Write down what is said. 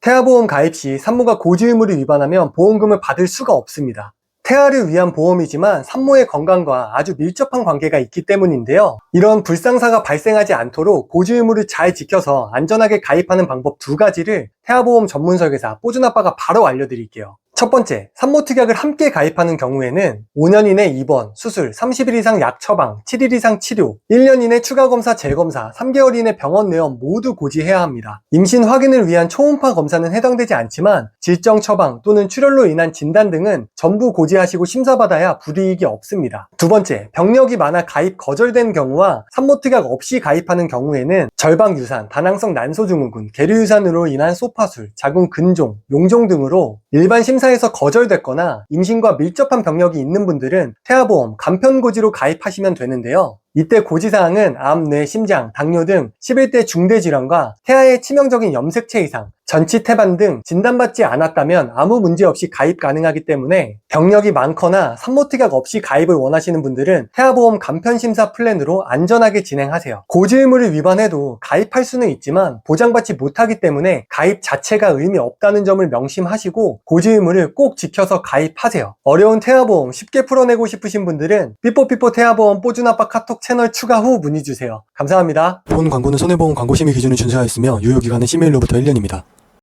태아보험 가입 시 산모가 고지 의무를 위반하면 보험금을 받을 수가 없습니다. 태아를 위한 보험이지만 산모의 건강과 아주 밀접한 관계가 있기 때문인데요. 이런 불상사가 발생하지 않도록 고지 의무를 잘 지켜서 안전하게 가입하는 방법 두 가지를 태아보험 전문 설계사 뽀준아빠가 바로 알려드릴게요. 첫 번째, 산모특약을 함께 가입하는 경우에는 5년 이내 입원, 수술, 30일 이상 약 처방, 7일 이상 치료, 1년 이내 추가 검사, 재검사, 3개월 이내 병원 내원 모두 고지해야 합니다. 임신 확인을 위한 초음파 검사는 해당되지 않지만 질정 처방 또는 출혈로 인한 진단 등은 전부 고지하시고 심사받아야 불이익이 없습니다. 두 번째, 병력이 많아 가입 거절된 경우와 산모특약 없이 가입하는 경우에는 절방 유산, 다낭성 난소 증후군, 계류 유산으로 인한 소파술, 자궁 근종, 용종 등으로 일반 심사 에서 거절됐거나 임신과 밀접한 병력이 있는 분들은 태아보험 간편고지로 가입하시면 되는데요. 이때 고지사항은 암, 뇌, 심장, 당뇨 등 11대 중대질환과 태아의 치명적인 염색체 이상, 전치 태반 등 진단받지 않았다면 아무 문제 없이 가입 가능하기 때문에 병력이 많거나 산모특약 없이 가입을 원하시는 분들은 태아보험 간편심사 플랜으로 안전하게 진행하세요. 고지 의무를 위반해도 가입할 수는 있지만 보장받지 못하기 때문에 가입 자체가 의미 없다는 점을 명심하시고 고지 의무를 꼭 지켜서 가입하세요. 어려운 태아보험 쉽게 풀어내고 싶으신 분들은 삐뽀삐뽀 태아보험 뽀준아빠 카톡 채널 추가 후 문의 주세요. 감사합니다. 본 광고는 손해보험 광고심의 기준을 준수하였으며 유효기간은 11일로부터 1년입니다.